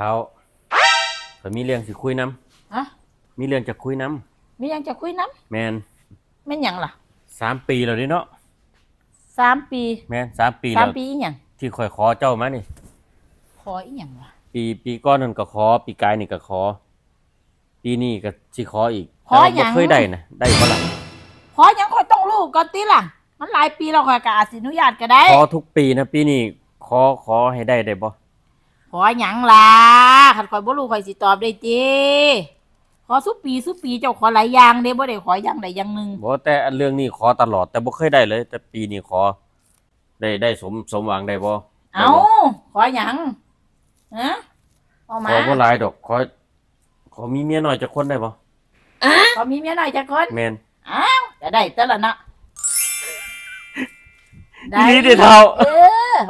ท้าข่อยมีเรื่องสิคุยนํฮะมีเรื่องจะคุยนํมีหยังจะคุยน้แมนำแม่นหยังล่ะสามปีแล้วเด้เนาะสามปีแมนสามปีสาแล้มวปีอีหยังที่ข่อยขอเจ้ามานี่ ขออีหยังวะปีปีก้อนนั่นก็ขอ ปีกายนี่ก็ขอ ปีนี้ก็สิขออีกขอแต่ว่าหยับ่งเคยได้นะได้บ่ล่ะขอหยังข่อยต้องรู้ก่อนติล่ะ มันหลายปีแล้วข่อยก็อาจสิอนุญาตก็ได้ขอทุกปีนะปีนี้ขอขอให้ได้ได้บ่ ขอหยังล่ะคันข่อยบ่รู้ข่อยสิตอบได้ติขอสุปีสุปีเจ้าขอหลายอย่างเด้บ่ได้ขออย่างใดอย่างหนึงบ่แต่อันเรื่องนี้ขอตลอด แต่บ่เคยได้เลย แต่ปีนี้ขอ ได้ได้สมสมหวังได้บ่เอ้าขอหยังฮะเอาขมาอบ่หลายดอกขอขอมีเมียน้อยจักคนได้บ่ขอมีเมียน้อยจักคนแม่น จะได้แต่ละเนาะอีหลีเด้อเฒ่า เออ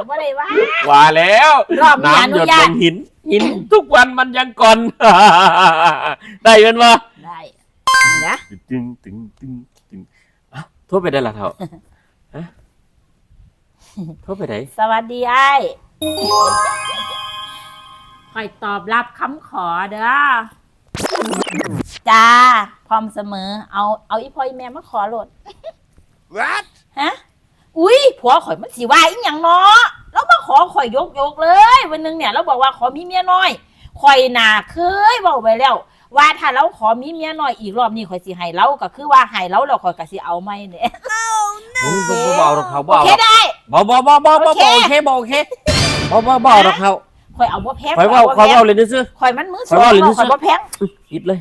บ่ได้ว่า ว่าแล้วรอบนี้อน้ำหนุยดญาลต งหิน หินทุกวันมันยังก่อน ได้เป็นบ่ได้นะตึงตึงตึงตึงอะโทษไปได้ละเท่าฮะโทษไปได้สวัสดีไอ้ายคอยตอบรับคำขอเด้อจ้าพร้อมเสมอ เอาเอาอีพ่ออีแม่มาขอโหลด What? ฮะอุ้ย ผัวข่อยมันสิว่าอีหยังเนาะแล้วมาขอข่อยยกยกเลย วันหนึงเนี่ยเราบอกว่าขอมีเมียน้อยข่อยน่ะเคยบอกไปแล้ว ว่าถ้าเราขอมีเมียน้อยอีกรอบนี้ข่อยสิให้เราก็คือว่าให้เราแล้วข่อยก็สิเอาไม่เนี่ยบ่บ่บ่บ่เอาดอกเขาบ่โอเอาเคดอกได้ บ่บ่บ่บ่บ่โอเคบ่โอเคบ่โอเคบ่บ่บ่เอาดอกเขาข่อยเอาบ่แพงข่อยเว้าข่อยเว้าเลยซื่อ ข่อยมันมือสข่ออยงเว้าเลยข่อยบ่แพงๆอิดเลย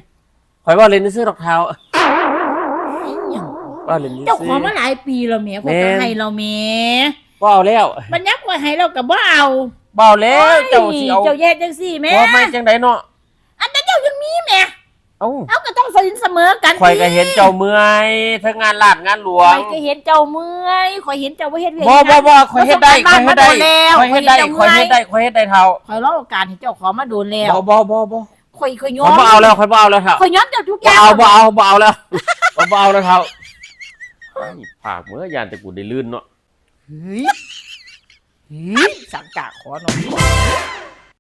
ข่อยเว้าเลยซื่อๆดอกเท้าเว้าเลยซื่อ เจ้าของมาหลายปีแล้วแหม่ข่อยก็แม่นให้เราแหม่บ่เอาแล้วมันยักว่าให้เราก็บ่เอาบ่เอาแล้วเจ้าสิเอาเจ้าแย่จังซี่แหม่บ่ไม่จังไดเนาะอันแต่เจ้ายังมีแหม่เอ้าเอาก็ต้องสนิทเสมอกันข่อยก็เห็นเจ้าเมื่อยทั้งงานลาดงานหลวข่งอยก็เห็นเจ้าเมื่อยข่อยเห็นเจ้าบ่เฮ็ดเวียกบ่บ่บ่นะข่อยเฮ็ดได้ข่อยเฮ็ดได้แล้วข่อยเฮ็ดได้ข่อยเฮ็ดได้ข่อยเฮ็ดได้เท่าข่อยรอโอกาสให้เจ้าของมาโดนแล้วบ่บ่บ่บ่ข่อยข่อยยข่ออยมบ่เอาแล้วข่อยบ่เอาแล้วเท่าข่อยยอมเจ้าทุกอบ่ย่างเอาบ่เอาบ่เอาแล้วบ่บ่เอาแล้วเท่า ผากเมื่อยานแต่กูได้ลื่นเนาะ เฮ้ยเฮ้ยสังกะขอหน่อย